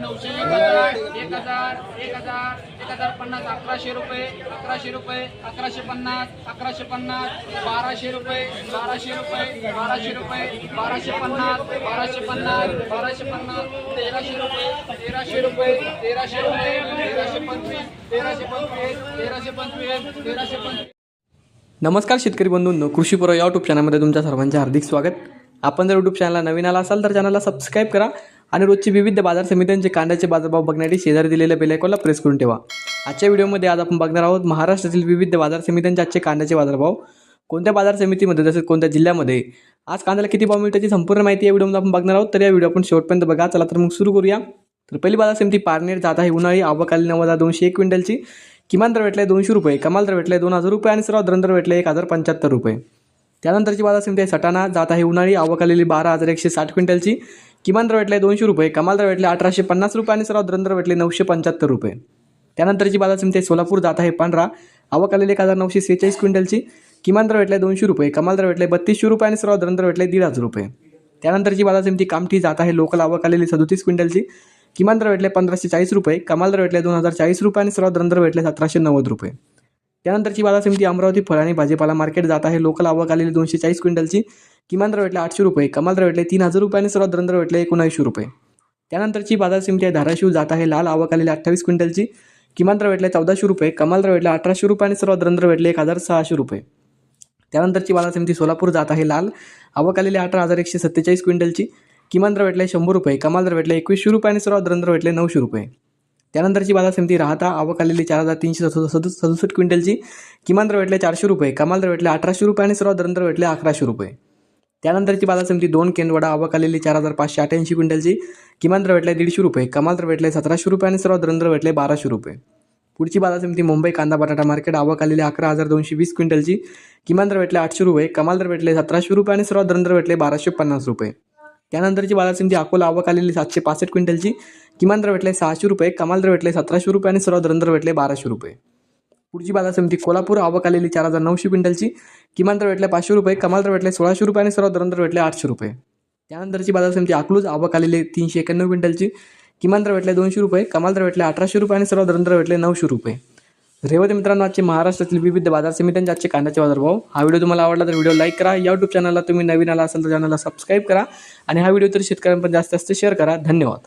नऊशे एक हजार एक हजार एक हजार एक हजार पन्नास अकराशे रुपये अकराशे रुपये अकराशे पन्नास अकराशे पन्नास बाराशे रुपये बाराशे रुपये बाराशे रुपये बाराशे पन्नास बाराशे पन्नास बाराशे पन्नास तेराशे रुपये तेराशे रुपये तेराशे रुपये तेराशे पंचवीस तेराशे पंचवीस तेराशे पंचवीस तेराशे पंचवीस. नमस्कार शेतकरी बंधूंनो कृषी पुरव या यूट्यूब चॅनलमध्ये तुमच्या सर्वांचे हार्दिक स्वागत. आपण जर यूट्यूब चॅनलला नवीन आला असाल तर चॅनलला सबस्क्राईब करा. आणि रोजची विविध बाजार समित्यांचे कांद्याचे बाजारभाव बघण्यासाठी शेजारी दिलेल्या बेलायकॉनला प्रेस करून ठेवा. आजच्या व्हिडिओमध्ये आज आपण बघणार आहोत महाराष्ट्रातील विविध बाजार समित्यांचे आजचे कांद्याचे बाजारभाव. कोणत्या बाजार समितीमध्ये तसेच कोणत्या जिल्ह्यामध्ये? आज कांद्याला किती भाव मिळतात संपूर्ण माहिती या व्हिडिओमध्ये आपण बघणार आहोत. तर या व्हिडिओ आपण शेवटपर्यंत बघा. चला तर मग सुरू करूया. तर पहिली बाजार समिती पारनेर जात आहे. उन्हाळी आवकाली नऊ हजार दोनशे एक क्विंटलची. किमान दर भेटले दोनशे रुपये. कमाल दर भेटले दोन हजार रुपये आणि सर्वात दर भेटले एक हजार पंच्याहत्तर रुपये. त्यानंतरची बाजार समिती आहे सटाणा. जात आहे उन्हाळी आवक आलेली बारा हजार एकशे साठ क्विंटलची. किमान दर भेटले दोनशे रुपये कमाल दर भेटले अठराशे पन्नास रुपये आणि सर्वात दर भेटले नऊशे पंच्याहत्तर रुपये. त्यानंतरची बाजार समिती सोलापूर जात आहे पांढरा. आवक आलेली एक हजार नऊशे सेहेचाळीस क्विंटलची. किमान दर भेटले दोनशे रुपये कमाल दर भेटले बत्तीसशे रुपये आणि सर्वात दर भेटले दीड हजार रुपये. त्यानंतरची बाजार समिती कामठी जात आहे लोकल आवक आलेली सदोतीस क्विंटलची. किमान दर भेटले पंधराशे चाळीस रुपये कमाल दर भेटले दोन हजार चाळीस रुपये आणि सर्वात दर भेटले सतराशे नव्वद रुपये. त्यानंतरची बाजार समिती अमरावती फळ आणि भाजीपाला मार्केट जात आहे. लोकल आवक आलेली दोनशे चाळीस क्विंटलची किमान दर भेटले आठशे रुपये कमाल दर भेटले तीन हजार रुपये आणि सर्वात दरंदर भेटले एकोणऐंशी रुपये. त्यानंतरची बाजार समिती आहे धाराशिव जात आहे. लाल आवक आलेली अठ्ठावीस क्विंटलची किमान दर भेटले चौदाशे रुपये कमाल दर भेटले अठराशे रुपये आणि सर्वात दरंदर भेटले एक हजार सहाशे रुपये. त्यानंतरची बाजार समिती सोलापूर जात आहे. लाल आवक आलेली अठरा हजार एकशे सत्तेचाळीस क्विंटलची किमान दर भेटले शंभर रुपये कमाल दर भेटले एकवीसशे रुपये आणि सर्वात दरंदर भेटले नऊशे रुपये. त्यानंतरची बाजार समिती राहता आवक आलेली चार हजार तीनशे सदु सदु सदुसष्ट क्विंटलची किमान दर भेटले चारशे रुपये कमाल दर भेटले अठराशे रुपये आणि सर्वात दर भेटले अकराशे रुपये. त्यानंतरची बाजार समिती दोन केंद्रवडा आवक आलेली चार हजार पाचशे अठ्ठ्याऐंशी क्विंटलची किमान दर भेटले दीडशे रुपये कमाल दर भेटले सतराशे रुपये आणि सर्वात दर भेटले बाराशे रुपये. पुढची बाजार समिती मुंबई कांदा बटाटा मार्केट आवक आलेली अकरा हजार दोनशे वीस क्विंटलची किमान दर भेटले आठशे रुपये कमाल दर भेटले सतराशे रुपये आणि सर्वात दर भेटले बाराशे पन्नास रुपये. त्यानंतरची बाजार समिती अकोला आवक आलेली सातशे पासष्ट क्विंटलची किमान दर भेटले सहाशे रुपये कमाल दर भेटले सतराशे रुपये आणि सर्वात दर भेटले बाराशे रुपये. पुढची बाजार समिती कोल्हापूर आवक आलेली चार हजार नऊशे क्विंटलची. किमान दर भेटले पाचशे रुपये कमाल दर भेटले सोळाशे रुपये आणि सर्वात दर भेटले आठशे रुपये. त्यानंतरची बाजार समिती अकलूज आवक आलेली तीनशे एक्याण्णव क्विंटलची. किमान दर भेटले दोनशे रुपये कमाल दर भेटले अठराशे रुपये आणि सर्वात दर भेटले नऊशे रुपये. रेवती मित्रांनो आजचे महाराष्ट्रातील विविध बाजार समित्यांचे आजचे कांद्याचे बाजारभाव. हा व्हिडिओ तुम्हाला आवडला तर व्हिडिओ लाईक करा. या यूट्यूब चॅनलला तुम्ही नवीन आला असाल तर चॅनलला सबस्क्राईब करा. आणि हा व्हिडिओ तर शेतकऱ्यांपर्यंत जास्त जास्त शेअर करा. धन्यवाद.